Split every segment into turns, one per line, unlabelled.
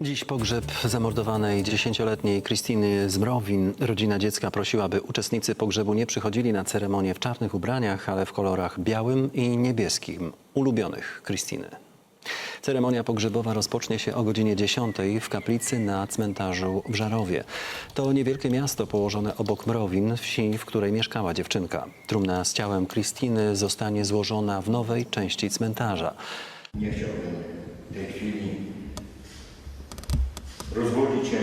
Dziś pogrzeb zamordowanej dziesięcioletniej Krystyny Zmrowin. Rodzina dziecka prosiła, by uczestnicy pogrzebu nie przychodzili na ceremonię w czarnych ubraniach, ale w kolorach białym i niebieskim, ulubionych Krystyny. Ceremonia pogrzebowa rozpocznie się o godzinie 10 w kaplicy na cmentarzu w Żarowie. To niewielkie miasto położone obok Mrowin, wsi, w której mieszkała dziewczynka. Trumna z ciałem Krystyny zostanie złożona w nowej części cmentarza.
Nie chciałbym w tej chwili rozwodzić się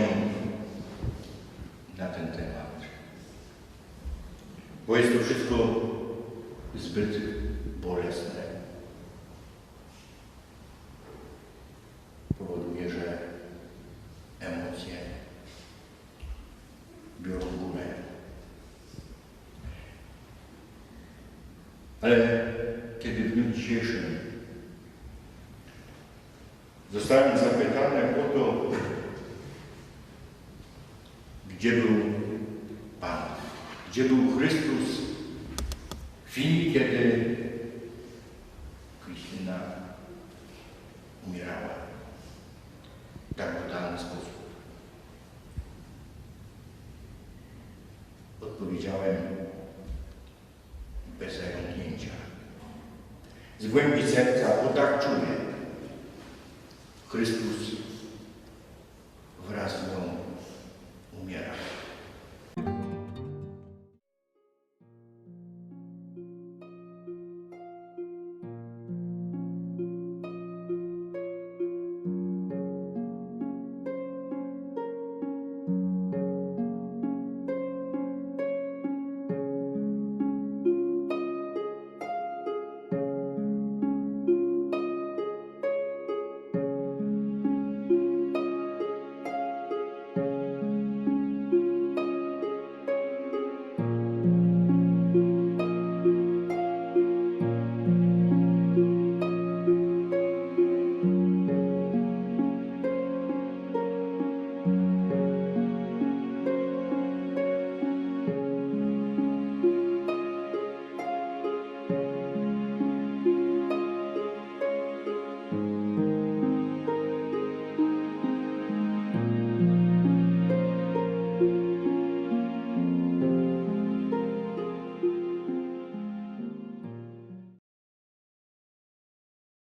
na ten temat, bo jest to wszystko zbyt bolesne. Powoduje, że emocje biorą górę. Ale kiedy w dniu dzisiejszym Zostałem zapytany o to, gdzie był Pan, gdzie był Chrystus w chwili, kiedy Krystyna umierała w tak brutalny sposób. Odpowiedziałem bez zająknięcia. Z głębi serca, bo tak czuję. Chrystus